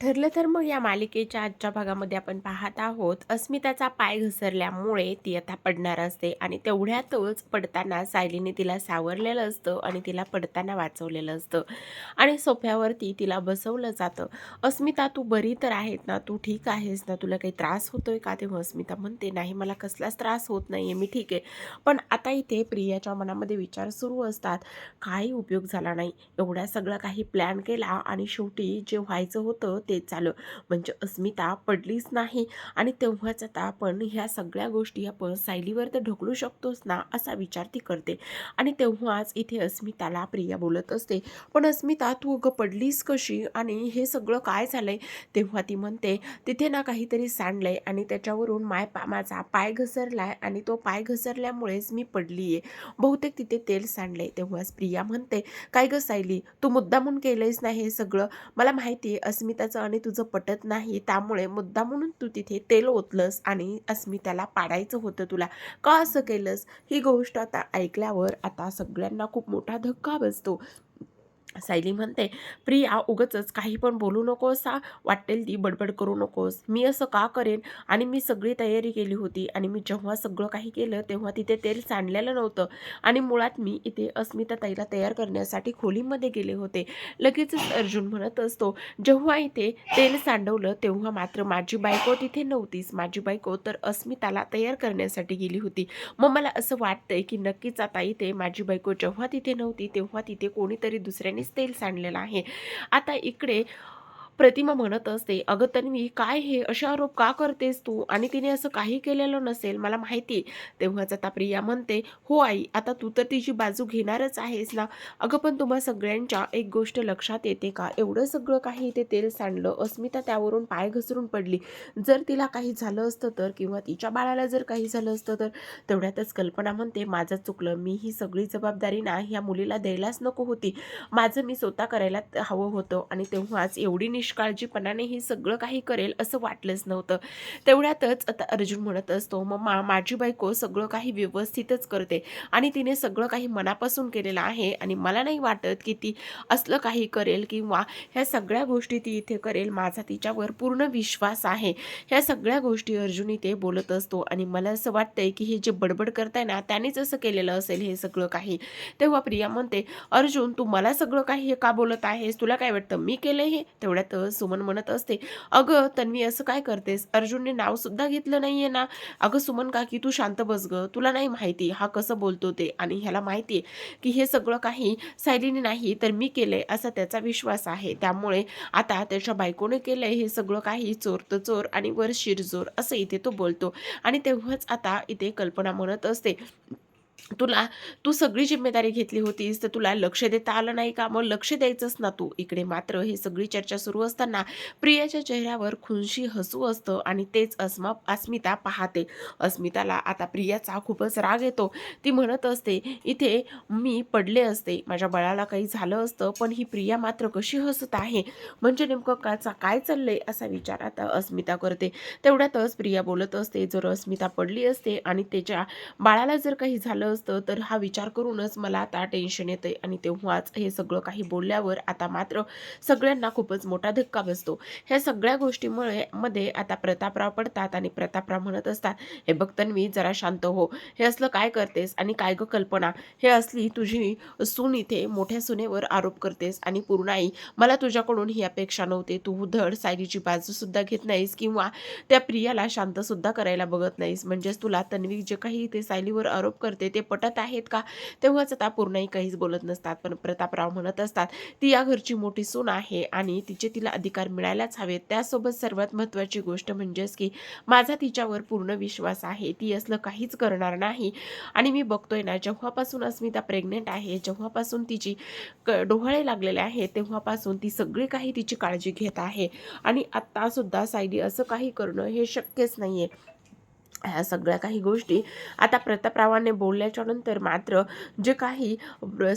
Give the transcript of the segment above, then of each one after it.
ठरलं तर मग या मालिकेच्या आजच्या भागामध्ये आपण पाहत आहोत. अस्मिताचा पाय घसरल्यामुळे ती आता पडणार असते आणि तेवढ्यातच पडताना सायलीने तिला सावरलेलं असतं आणि तिला पडताना वाचवलेलं असतं आणि सोफ्यावरती तिला बसवलं जातं. अस्मिता तू बरी तर आहेत ना? तू ठीक आहेस ना? तुला काही त्रास होतोय का? तेव्हा अस्मिता म्हणते नाही मला कसलाच त्रास होत नाही मी ठीक आहे. पण आता इथे प्रियाच्या मनामध्ये विचार सुरू असतात. काही उपयोग झाला नाही. एवढ्या सगळं काही प्लॅन केला आणि शेवटी जे व्हायचं होतं तेच झालं. म्हणजे अस्मिता पडलीच नाही आणि तेव्हाच आता आपण ह्या सगळ्या गोष्टी आपण सायलीवर तर ढकलू शकतोच ना असा विचार ती करते. आणि तेव्हाच इथे अस्मिताला प्रिया बोलत असते पण अस्मिता तू अगं पडलीस कशी? आणि हे सगळं काय झालंय? तेव्हा ती म्हणते तिथे ना काहीतरी सांडलंय आणि त्याच्यावरून माय पा माझा पाय घसरलाय आणि तो पाय घसरल्यामुळेच मी पडली आहे बहुतेक तिथे तेल सांडलंय. तेव्हाच प्रिया म्हणते काय गं सायली तू मुद्दामून केलंयस नाही हे सगळं? मला माहिती आहे अस्मिताचं आणि तुझं पटत नाही त्यामुळे मुद्दा म्हणून तू तिथे तेल ओतलंस आणि अस्मिताला पाडायचं होतं तुला. का असं केलंस? ही गोष्ट आता ऐकल्यावर आता सगळ्यांना खूप मोठा धक्का बसतो. सायली म्हणते प्रिया उगचच काही पण बोलू नकोस हा. वाटेल ती बडबड करू नकोस. मी असं का करेन? आणि मी सगळी तयारी केली होती. आणि मी जेव्हा सगळं काही केलं तेव्हा तिथे तेल सांडलेलं नव्हतं. आणि मुळात मी इथे अस्मिता ताईला तयार करण्यासाठी खोलीमध्ये गेले होते. लगेचच अर्जुन म्हणत असतो जेव्हा इथे तेल सांडवलं तेव्हा मात्र माझी बायको तिथे नव्हतीच. माझी बायको तर अस्मिताला तयार करण्यासाठी गेली होती. मग मला असं वाटतंय की नक्कीच आता इथे माझी बायको जेव्हा तिथे नव्हती तेव्हा तिथे कोणीतरी दुसऱ्याने तेल सांडलेलं आहे. आता इकडे प्रतिमा म्हणत असते अगं तन्वी काय हे? असे आरोप का करतेस तू? आणि तिने असं काही केलेलं नसेल मला माहिती तेव्हाच आता प्रिया म्हणते हो आई आता तू तर तिची बाजू घेणारच आहेस ना? अगं पण तुम्हा सगळ्यांच्या एक गोष्ट लक्षात येते का? एवढं सगळं काही ते तेल सांडलं अस्मिता त्यावरून पाय घसरून पडली. जर तिला काही झालं असतं तर किंवा तिच्या बाळाला जर काही झालं असतं तर? तेवढ्यातच कल्पना म्हणते माझं चुकलं. मी ही सगळी जबाबदारी ना ह्या मुलीला द्यायलाच नको होती. माझं मी स्वतः करायला हवं होतं. आणि तेव्हाच एवढी निष्काळजीपणाने हे सगळं काही करेल असं वाटलंच नव्हतं. तेवढ्यातच आता अर्जुन म्हणत असतो मग मा माझी बायको सगळं काही व्यवस्थितच करते आणि तिने सगळं काही मनापासून केलेलं आहे आणि मला नाही वाटत की ती असलं काही करेल किंवा ह्या सगळ्या गोष्टी ती इथे करेल. माझा तिच्यावर पूर्ण विश्वास आहे. ह्या सगळ्या गोष्टी अर्जुन इथे बोलत असतो आणि मला असं वाटतंय की हे जे बडबड करताय ना त्यानेच असं केलेलं असेल हे सगळं काही. तेव्हा प्रिया म्हणते अर्जुन तू मला सगळं काही हे का बोलत आहेस? तुला काय वाटतं मी केलं हे? तेवढ्यात सुमन म्हणत असते अगं तन्वी असं काय करतेस? अर्जुनने नाव सुद्धा घेतलं नाहीये ना? अगं सुमन काकी तू शांत बस ग. तुला नाही माहिती हा कसं बोलतो ते आणि ह्याला माहिती आहे की हे सगळं काही सायलीने नाही तर मी केलंय असा त्याचा विश्वास आहे. त्यामुळे आता त्याच्या बायकोने केलंय हे सगळं काही चोर तर चोर आणि वर शिरजोर असं इथे तो बोलतो आणि तेव्हाच आता इथे कल्पना म्हणत असते तुला तू सगळी जिम्मेदारी घेतली होतीस तर तुला लक्ष देता आलं नाही का? मग लक्ष द्यायचंच ना तू. इकडे मात्र ही सगळी चर्चा सुरू असताना प्रियाच्या चेहऱ्यावर खुनशी हसू असतं आणि तेच अस्मा अस्मिता पाहते. अस्मिताला आता प्रियाचा खूपच राग येतो. ती म्हणत असते इथे मी पडले असते. माझ्या बळाला काही झालं असतं पण ही प्रिया मात्र कशी हसत आहे? म्हणजे नेमकं काचा काय चाललंय? असा विचार आता अस्मिता करते. तेवढ्यातच प्रिया बोलत असते जर अस्मिता पडली असते आणि त्याच्या बाळाला जर काही झालं असतं तर हा विचार करूनच मला आता टेन्शन येतंय आणि तेव्हाच हे सगळं काही बोलल्यावर आता मात्र सगळ्यांना खूपच मोठा धक्का बसतो. ह्या सगळ्या गोष्टीमुळे मध्ये आता प्रतापराव पडतात आणि प्रतापराव म्हणत असतात हे बघ तन्वी जरा शांत हो. हे असलं काय करतेस आणि काय ग कल्पना? हे असली तुझी सून इथे मोठ्या सुनेवर आरोप करतेस आणि पूर्णाई मला तुझ्याकडून ही अपेक्षा नव्हती. तू धड सायलीची बाजू सुद्धा घेत नाहीस किंवा त्या प्रियाला शांत सुद्धा करायला बघत नाहीस. म्हणजेच तुला तन्वी जे काही ते सायलीवर आरोप करते ते ते पटत आहेत का? तेव्हाच आता पूर्णही काहीच बोलत नसतात. पण प्रतापराव म्हणत असतात ती या घरची मोठी सून आहे आणि तिचे तिला अधिकार मिळायलाच हवेत. त्यासोबत सर्वात महत्त्वाची गोष्ट म्हणजेच की माझा तिच्यावर पूर्ण विश्वास आहे. ती असलं काहीच करणार नाही. आणि मी बघतोय ना जेव्हापासून अस्मिता प्रेग्नेंट आहे जेव्हापासून तिची क डोहाळे लागलेले आहेत तेव्हापासून ती सगळी काही तिची काळजी घेत आहे. आणि आत्तासुद्धा सायली असं काही करणं हे शक्यच नाही आहे ह्या सगळ्या काही गोष्टी आता प्रतापरावाने बोलल्याच्या नंतर मात्र जे काही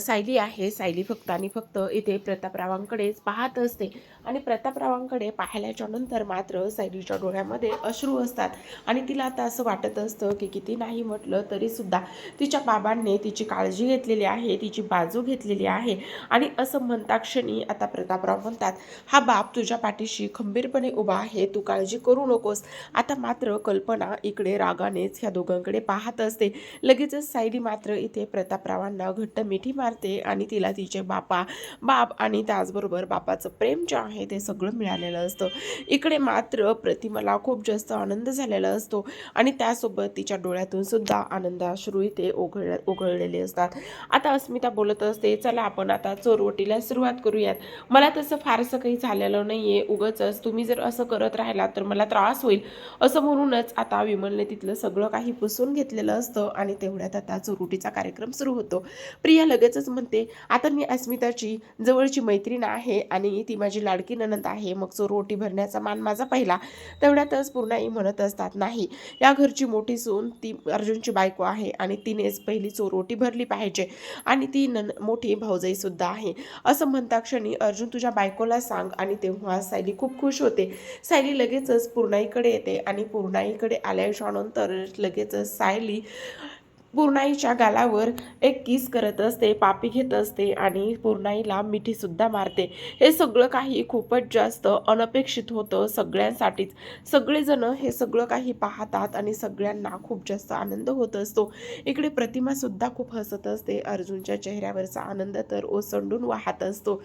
सायली आहे सायली फक्त आणि फक्त इथे प्रतापरावांकडेच पाहत असते. आणि प्रतापरावांकडे पाहिल्याच्या नंतर मात्र सायलीच्या डोळ्यामध्ये अश्रू असतात. आणि तिला आता असं वाटत असतं की किती नाही म्हटलं तरीसुद्धा तिच्या बाबांनी तिची काळजी घेतलेली आहे तिची बाजू घेतलेली आहे. आणि असं म्हणता क्षणी आता प्रतापराव म्हणतात हा बाप तुझ्या पाठीशी खंबीरपणे उभा आहे तू काळजी करू नकोस. आता मात्र कल्पना इकडे रागानेच ह्या दोघांकडे पाहत असते. लगेचच सायली मात्र इथे प्रतापरावांना घट्ट मिठी मारते आणि तिला तिचे बापा बाप आणि त्याचबरोबर बापाचं प्रेम जे आहे ते सगळं मिळालेलं असतं. इकडे मात्र प्रतिमाला खूप जास्त आनंद झालेला असतो आणि त्यासोबत तिच्या डोळ्यातून सुद्धा आनंदाश्रू इथे ओघळ ओघळलेले असतात. आता अस्मिता बोलत असते चला आपण आता चोरवटीला सुरुवात करूयात. मला तसं फारसं काही झालेलं नाही आहे उगंच तुम्ही जर असं करत राहिलात तर मला त्रास होईल. असं म्हणूनच आता विमलने तिथलं सगळं काही पुसून घेतलेलं असतं आणि तेवढ्यात आता चोरुटीचा कार्यक्रम सुरू होतो. प्रिया लगेचच म्हणते आता मी अस्मिताची जवळची मैत्रीण आहे आणि ती माझी लाडकी ननंद आहे. मग चोरोटी भरण्याचा मान माझा पहिला. तेवढ्यातच पूर्णाई म्हणत असतात नाही या घरची मोठी सून ती अर्जुनची बायको आहे आणि तिनेच पहिली चोरोटी भरली पाहिजे आणि ती नन मोठी भाऊजाईसुद्धा आहे. असं म्हणता क्षणी अर्जुन तुझ्या बायकोला सांग आणि तेव्हा सायली खूप खुश होते. सायली लगेचच पूर्णाईकडे येते आणि पूर्णाईकडे आल्याच्यानंतर लगेचच सायली पूर्णाईच्या गालावर एक किस करत असते पापी घेत असते आणि पूर्णाईला मिठीसुद्धा मारते. हे सगळं काही खूपच जास्त अनपेक्षित होतं सगळ्यांसाठीच. सगळेजण हे सगळं काही पाहतात आणि सगळ्यांना खूप जास्त आनंद होत असतो. इकडे प्रतिमासुद्धा खूप हसत असते. अर्जुनच्या चेहऱ्यावरचा आनंद तर ओसंडून वाहत असतो.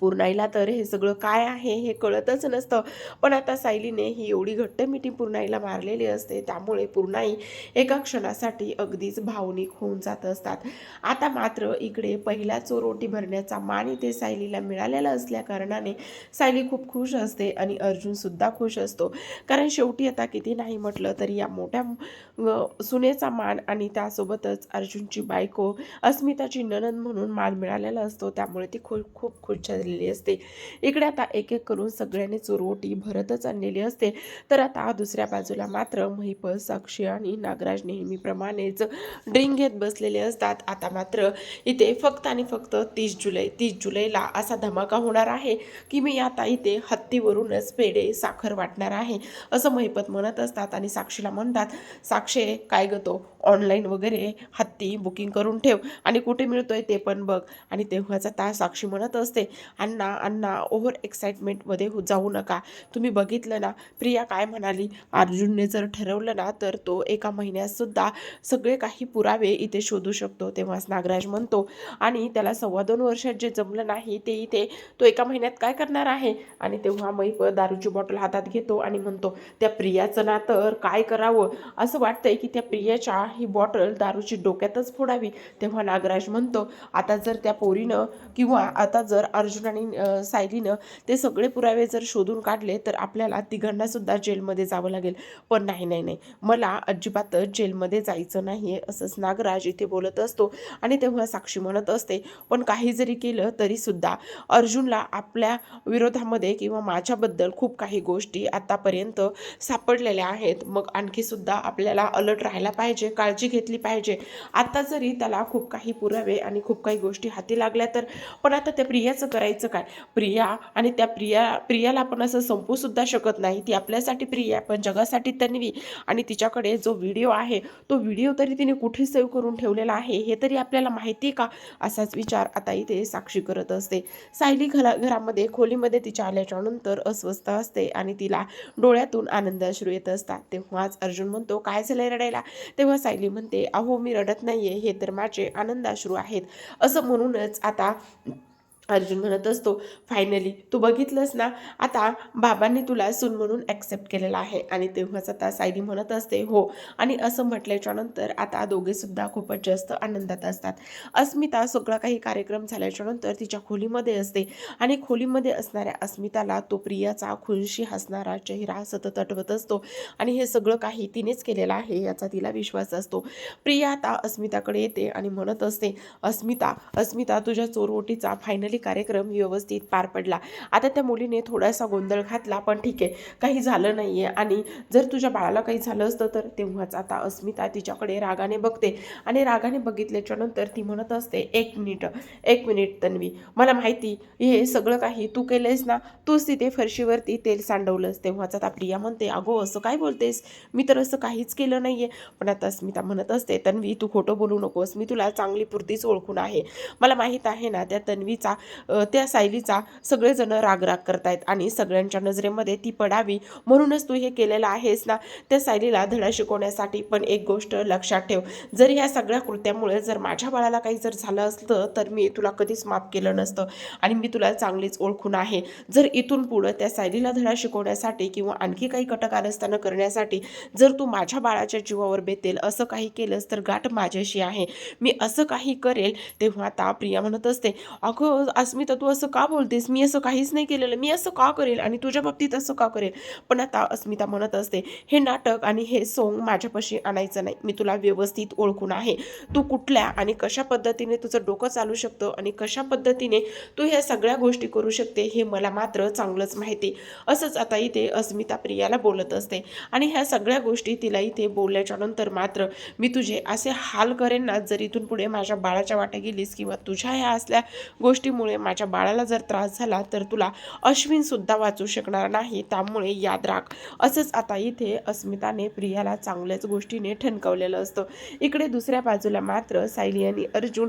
पूर्णाईला तर हे सगळं काय आहे हे कळतच नसतं. पण आता सायलीने ही एवढी घट्ट मिठी पूर्णाईला मारलेली असते त्यामुळे पूर्णाई एका क्षणासाठी अगदीच भावनिक होऊन जात असतात. आता मात्र इकडे पहिला चोरोटी भरण्याचा मान इथे सायलीला मिळालेला असल्या कारणाने सायली खूप खुश असते आणि अर्जुनसुद्धा खुश असतो. कारण शेवटी आता किती नाही म्हटलं तरी या मोठ्या सुनेचा मान आणि त्यासोबतच अर्जुनची बायको अस्मिताची ननद म्हणून मान मिळालेला असतो. त्यामुळे ती खूप खूप खुश झालेली असते. इकडे आता एक एक करून सगळ्यांनी चोरवटी भरतच आणलेली असते. तर आता दुसऱ्या बाजूला मात्र महिपल साक्षी आणि नागराज नेहमीप्रमाणेच ड्रिंक घेत बसलेले असतात. आता मात्र इथे फक्त आणि फक्त तीस जुलै तीस जुलैला असा धमाका होणार आहे की मी आता इथे हत्तीवरूनच पेढे साखर वाटणार आहे असं महिपत म्हणत असतात आणि साक्षीला म्हणतात साक्षे काय गतो ऑनलाईन वगैरे हत्ती बुकिंग करून ठेव आणि कुठे मिळतोय ते पण बघ. आणि तेव्हाच आता साक्षी म्हणत असते अण्णा अण्णा ओव्हर एक्साइटमेंटमध्ये हो जाऊ नका. तुम्ही बघितलं ना प्रिया काय म्हणाली? अर्जुनने जर ठरवलं ना तर तो एका महिन्यातसुद्धा सगळे काही पुरावे इथे शोधू शकतो तेव्हाच नागराज म्हणतो. आणि त्याला सव्वा दोन वर्षात जे जमलं नाही ते इथे तो एका महिन्यात काय करणार आहे? आणि तेव्हा मैप दारूची बॉटल हातात घेतो आणि म्हणतो त्या प्रियाचं ना तर काय करावं? असं वाटतंय की त्या प्रियाच्या ही बॉटल दारूची डोक्यातच फोडावी. तेव्हा नागराज म्हणतो आता जर त्या पोरीनं किंवा आता जर अर्जुन आणि सायलीनं ते सगळे पुरावे जर शोधून काढले तर आपल्याला तिघांनासुद्धा जेलमध्ये जावं लागेल. पण नाही नाही नाही. मला अजिबातच जेलमध्ये जायचं नाही आहे असंच नागराज इथे बोलत असतो आणि तेव्हा साक्षी म्हणत असते. पण काही जरी केलं तरीसुद्धा अर्जुनला आपल्या विरोधामध्ये किंवा माझ्याबद्दल खूप काही गोष्टी आतापर्यंत सापडलेल्या आहेत. मग आणखी सुद्धा आपल्याला अलर्ट राहायला पाहिजे काळजी घेतली पाहिजे. आता जरी त्याला खूप काही पुरावे आणि खूप काही गोष्टी हाती लागल्या तर पण आता त्या प्रियाचं करायचं काय? प्रिया आणि त्या प्रिया प्रियाला आपण असं संपू सुद्धा शकत नाही. ती आपल्यासाठी प्रिया पण जगासाठी तन्वी. आणि तिच्याकडे जो व्हिडिओ आहे तो व्हिडिओ तरी तिने कुठे सेव्ह करून ठेवलेला आहे हे तरी आपल्याला माहिती आहे का? असाच विचार आता इथे साक्षी करत असते. सायली घरा घरामध्ये खोलीमध्ये तिच्या आल्याच्यानंतर अस्वस्थ असते आणि तिला डोळ्यातून आनंदाश्रू येत असतात. तेव्हाच अर्जुन म्हणतो काय झालंय रडायला? तेव्हा सायली म्हणते अहो मी रडत नाहीये हे तर माझे आनंदाश्रू आहेत. असं म्हणूनच आता अर्जुन म्हणत असतो फायनली तू बघितलंस ना? आता बाबांनी तुला सून म्हणून ॲक्सेप्ट केलेला आहे. आणि तेव्हाच आता सायली म्हणत असते हो. आणि असं म्हटल्याच्या नंतर आता दोघेसुद्धा खूपच जास्त आनंदात असतात. अस्मिता सगळा काही कार्यक्रम झाल्याच्यानंतर तिच्या खोलीमध्ये असते. आणि खोलीमध्ये असणाऱ्या अस्मिताला तो प्रियाचा खुनशी हसणारा चेहरा सतत आठवत असतो. आणि हे सगळं काही तिनेच केलेलं आहे याचा तिला विश्वास असतो. प्रिया आता अस्मिताकडे येते आणि म्हणत असते अस्मिता अस्मिता तुझ्या चोरवटीचा फायनली कार्यक्रम व्यवस्थित पार पडला. आता त्या मुलीने थोडासा गोंधळ घातला पण ठीक आहे काही झालं नाही आहे आणि जर तुझ्या बाळाला काही झालं असतं तर तेव्हाच आता अस्मिता तिच्याकडे रागाने बघते. आणि रागाने बघितल्याच्या नंतर ती म्हणत असते एक मिनिट एक मिनिट तन्वी मला माहिती हे सगळं काही तू केलंयस ना? तूच तिथे फरशीवरती तेल सांडवलंस. तेव्हाच आता प्रिया म्हणते अगो असं काय बोलतेस? मी तर असं काहीच केलं नाही आहे पण आता अस्मिता म्हणत असते तन्वी तू खोटं बोलू नकोस. मी तुला चांगली पुरतीच ओळखून आहे. मला माहीत आहे ना त्या तन्वीचा त्या सायलीचा सगळेजण रागराग करतायत आणि सगळ्यांच्या नजरेमध्ये ती पडावी म्हणूनच तू हे केलेलं आहेस ना? त्या सायलीला धडा शिकवण्यासाठी पण एक गोष्ट लक्षात ठेव. जर ह्या सगळ्या कृत्यामुळे जर माझ्या बाळाला काही जर झालं असतं तर मी तुला कधीच माफ केलं नसतं आणि मी तुला चांगलीच ओळखून आहे. जर इथून पुढं त्या सायलीला धडा शिकवण्यासाठी किंवा आणखी काही कटकारस्थानं करण्यासाठी जर तू माझ्या बाळाच्या जीवावर बेतेल असं काही केलंस तर गाठ माझ्याशी आहे. मी असं काही करेल तेव्हा आता प्रिया म्हणत असते अगं अस्मिता तू असं का बोलतेस? मी असं काहीच नाही केलेलं. मी असं का करेल? आणि तुझ्या बाबतीत असं का करेल? पण आता अस्मिता म्हणत असते हे नाटक आणि हे सोंग माझ्यापाशी आणायचं नाही. मी तुला व्यवस्थित ओळखून आहे. तू कुठल्या आणि कशा पद्धतीने तुझं डोकं चालू शकतं आणि कशा पद्धतीने तू ह्या सगळ्या गोष्टी करू शकते हे मला मात्र चांगलंच माहिती असंच आता इथे अस्मिता प्रियाला बोलत असते. आणि ह्या सगळ्या गोष्टी तिला इथे बोलल्याच्या नंतर मात्र मी तुझे असे हाल करेन ना जर इथून पुढे माझ्या बाळाच्या वाट्या गेलीस किंवा तुझ्या ह्या असल्या गोष्टी त्यामुळे माझ्या बाळाला जर त्रास झाला तर तुला अश्विन सुद्धा वाचू शकणार नाही. त्यामुळे याद राख. असंच आता इथे अस्मिताने प्रियाला चांगल्याच गोष्टीने ठणकवलेलं असतं. इकडे दुसऱ्या बाजूला मात्र सायली आणि अर्जुन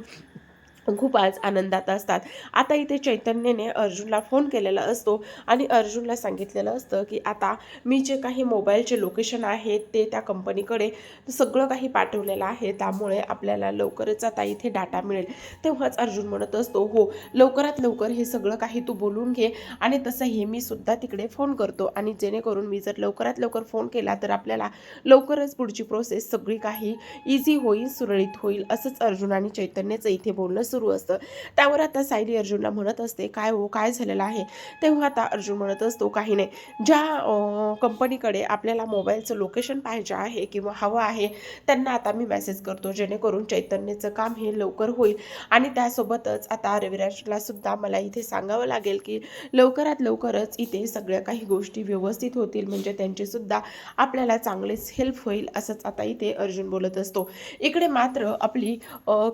खूप आज आनंदात असतात. आता इथे चैतन्यने अर्जुनला फोन केलेला असतो आणि अर्जुनला सांगितलेलं असतं की आता मी जे काही मोबाईलचे लोकेशन आहेत ते त्या कंपनीकडे सगळं काही पाठवलेलं आहे. त्यामुळे आपल्याला लवकरच आता इथे डाटा मिळेल. तेव्हाच अर्जुन म्हणत असतो हो लवकरात लवकर हे सगळं काही तू बोलून घे आणि तसं हे मी सुद्धा तिकडे फोन करतो आणि जेणेकरून मी जर लवकरात लवकर फोन केला तर आपल्याला लवकरच पुढची प्रोसेस सगळी काही इझी होईल सुरळीत होईल असंच अर्जुन आणि चैतन्याचं इथे बोलणं सुरू असतं. त्यावर आता सायली अर्जुनला म्हणत असते काय हो काय झालेलं आहे? तेव्हा आता अर्जुन म्हणत असतो काही नाही. ज्या कंपनीकडे आपल्याला मोबाईलचं लोकेशन पाहिजे आहे किंवा हवं आहे त्यांना आता मी मेसेज करतो. जेणेकरून चैतन्याचं काम हे लवकर होईल. आणि त्यासोबतच आता रविराजला सुद्धा मला इथे सांगावं लागेल की लवकरात लवकरच इथे सगळ्या काही गोष्टी व्यवस्थित होतील. म्हणजे त्यांची सुद्धा आपल्याला चांगलेच हेल्प होईल असंच आता इथे अर्जुन बोलत असतो. इकडे मात्र आपली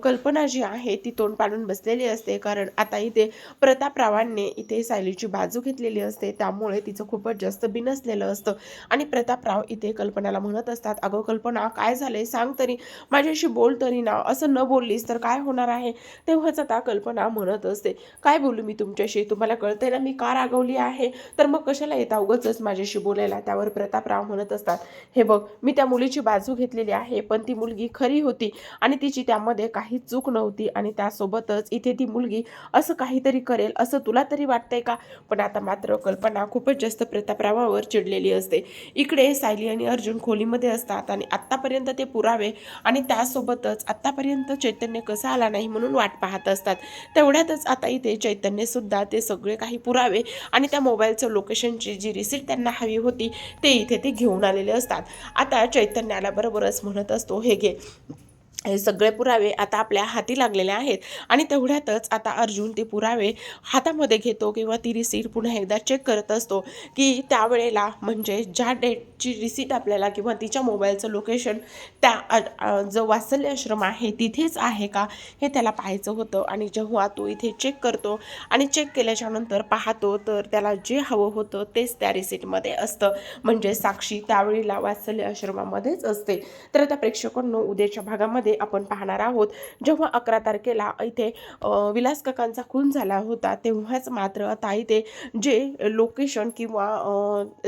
कल्पना जी आहे ती तो तोंड पाडून बसलेली असते. कारण आता इथे प्रतापरावांनी इथे सायलीची बाजू घेतलेली असते. त्यामुळे तिचं खूपच जास्त बिनसलेलं असतं. आणि प्रतापराव इथे कल्पनाला म्हणत असतात अगं कल्पना काय झालंय? सांग तरी. माझ्याशी बोल तरी ना. असं न बोललीस तर काय होणार आहे? तेव्हाच आता कल्पना म्हणत असते काय बोलू मी तुमच्याशी? तुम्हाला कळतंय ना मी का रागवली आहे? तर मग कशाला येता उगच माझ्याशी बोलायला? त्यावर प्रतापराव म्हणत असतात हे बघ मी त्या मुलीची बाजू घेतलेली आहे पण ती मुलगी खरी होती आणि तिची त्यामध्ये काही चूक नव्हती आणि त्यासोबतच इथे ती मुलगी असं काहीतरी करेल असं तुला तरी वाटतंय का? पण आता मात्र कल्पना खूपच जास्त प्रतापरावावर चिडलेली असते. इकडे सायली आणि अर्जुन खोलीमध्ये असतात आणि आत्तापर्यंत ते पुरावे आणि त्यासोबतच आत्तापर्यंत चैतन्य कसं आला नाही म्हणून वाट पाहत असतात. तेवढ्यातच आता इथे चैतन्य सुद्धा ते सगळे काही पुरावे आणि त्या मोबाईलचं लोकेशनची जी रिसिट त्यांना हवी होती ते इथे ते घेऊन आलेले असतात. आता चैतन्याला बरोबरच म्हणत असतो हे घे. हे सगळे पुरावे आता आपल्या हाती लागलेले आहेत. आणि तेवढ्यातच आता अर्जुन ते पुरावे हातामध्ये घेतो किंवा ती रिसीट पुन्हा एकदा चेक करत असतो की त्यावेळेला म्हणजे ज्या डेटची रिसीट आपल्याला किंवा तिच्या मोबाईलचं लोकेशन त्या जो वात्सल्य आश्रम आहे तिथेच आहे का हे त्याला पाहायचं होतं. आणि जेव्हा तो इथे चेक करतो आणि चेक केल्याच्यानंतर पाहतो तर त्याला जे हवं होतं तेच त्या रिसीटमध्ये असतं. म्हणजे साक्षी त्यावेळेला वात्सल्य आश्रमामध्येच असते. तर आता प्रेक्षकांनो उद्याच्या भागामध्ये आपण पाहणार आहोत. जेव्हा अकरा तारखेला इथे विलास काकांचा खून झाला होता तेव्हाच मात्र आता इथे जे लोकेशन किंवा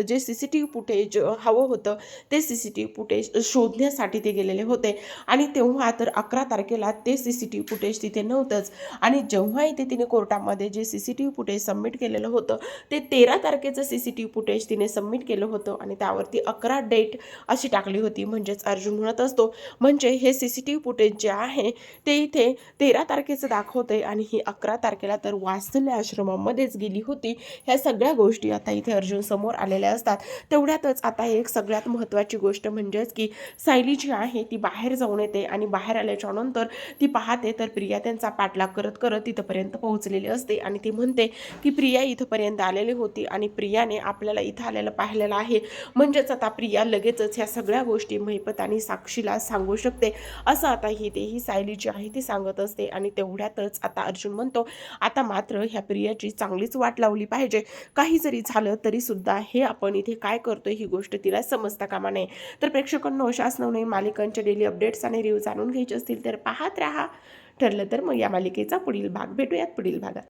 जे C C T V footage हवं होतं ते C C T V footage शोधण्यासाठी ते गेलेले होते. आणि तेव्हा तर अकरा तारखेला ते C C T V footage तिथे नव्हतंच. आणि जेव्हा इथे तिने कोर्टामध्ये जे C C T V footage submit केलेलं होतं ते तेरा तारखेचं C C T V footage तिने सबमिट केलं होतं. आणि त्यावरती अकरा डेट अशी टाकली होती. म्हणजेच अर्जुन म्हणत असतो. म्हणजे हे C C T T footage जे आहे ते इथे तेरा तारखेचं दाखवते आणि ही अकरा तारखेला तर वात्सल्य आश्रमामध्येच गेली होती. ह्या सगळ्या गोष्टी आता इथे अर्जुन समोर आलेल्या असतात. तेवढ्यातच आता एक सगळ्यात महत्त्वाची गोष्ट म्हणजेच की सायली जी आहे ती बाहेर जाऊन येते आणि बाहेर आल्याच्यानंतर ती पाहते तर प्रिया त्यांचा पाठलाग करत करत तिथंपर्यंत पोहोचलेली असते आणि ती म्हणते की प्रिया इथंपर्यंत आलेली होती आणि प्रियाने आपल्याला इथं आलेलं पाहिलेलं आहे. म्हणजेच आता प्रिया लगेचच ह्या सगळ्या गोष्टी महिपत आणि साक्षीला सांगू शकते. असं आता ही ते ही सायली जी आहे ती सांगत असते आणि तेवढ्यातच आता अर्जुन म्हणतो आता मात्र ह्या प्रियाची चांगलीच वाट लावली पाहिजे. काही जरी झालं तरी सुद्धा हे आपण इथे काय करतोय ही गोष्ट तिला समजता कामा नये. तर प्रेक्षकांना शासनाने मालिकांच्या डेली अपडेट्स आणि रिव्ह्यू जाणून घ्यायचे असतील तर पाहत राहा. ठरलं तर मग या मालिकेचा पुढील भाग भेटूयात पुढील भागात.